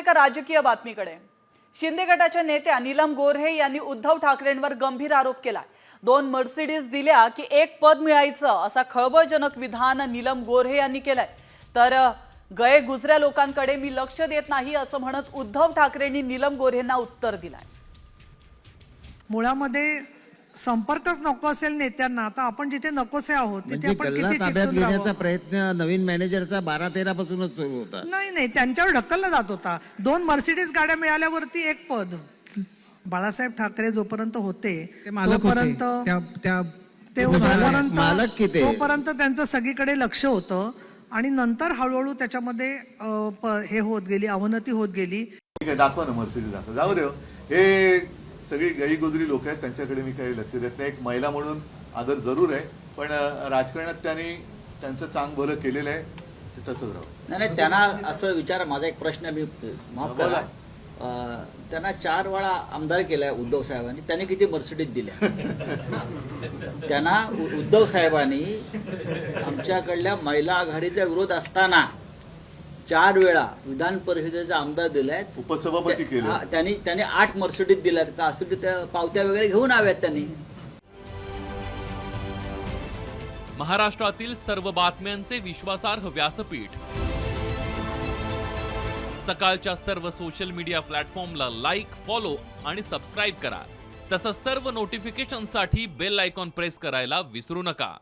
एका राजकीय बातमीकडे. शिंदे गटाच्या नेत्या नीलम गोऱ्हे यांनी उद्धव ठाकरेंवर गंभीर आरोप केला दोन मर्सिडीज दिल्या की एक पद मिळायचं असा खळबळजनक विधान नीलम गोऱ्हे यांनी केलंय. तर गए गुजऱ्या लोकांकडे मी लक्ष देत नाही असं म्हणत उद्धव ठाकरेंनी नीलम गोऱ्हेंना उत्तर दिलंय. मुळामध्ये संपर्कच नको असेल नेत्यांना. आता आपण जिथे नकोसे आहोत तिथे म्हणजे आपण गल्ला किती ताब्यात चिकटून घेण्याचा राहावं? प्रयत्न नवीन मॅनेजरचा बारा तेरा पासूनच सुरू होता. नाही नाही त्यांच्यावर ढकलला जात होता. दोन मर्सिडीज गाड्या मिळाल्यावरती एक पद. बाळासाहेब ठाकरे जोपर्यंत होते ते मालक होते. तोपर्यंत त्या त्या ते मालक- मालक किती? तोपर्यंत तोपर्यंत त्यांचं सगळीकडे लक्ष होतं. आणि नंतर हळूहळू त्याच्यामध्ये अं, प- हे होत गेली अवनती होत गेली. ठीक आहे दाखवा ना मर्सिडीज दाखवा जाऊ दे हो. हे सगळी गईगुजरी लोक आहेत त्यांच्याकडे मी काही लक्ष देत नाही. एक महिला म्हणून आदर जरूर आहे पण राजकारणात त्यांनी त्यांचं चांग भलं केलेलं आहे ते तसंच राहू. नाही नाही त्यांना असं विचार माझा एक प्रश्न मी माफ. करा. त्यांना चार वेळा आमदार केलाय उद्धव साहेबांनी त्यांनी किती मर्सिडीज दिल्या? त्यांना उद्धव साहेबांनी आमच्याकडल्या महिला आघाडीचा विरोध असताना चार वेळा विधान परिषदेचा आमदार दिलाय. उपसभापती केले. त्यांनी त्यांनी आठ मर्सिडीज दिल्यात का? तर त्या पावत्या वगैरे घेऊन आव्यात त्यांनी. महाराष्ट्रातील सर्व बातम्यांचे विश्वासार्ह व्यासपीठ. सकाळच्या सर्व सोशल मीडिया प्लॅटफॉर्मला लाईक फॉलो आणि सबस्क्राईब करा. तसंच सर्व नोटिफिकेशनसाठी बेल आयकॉन प्रेस करायला विसरू नका.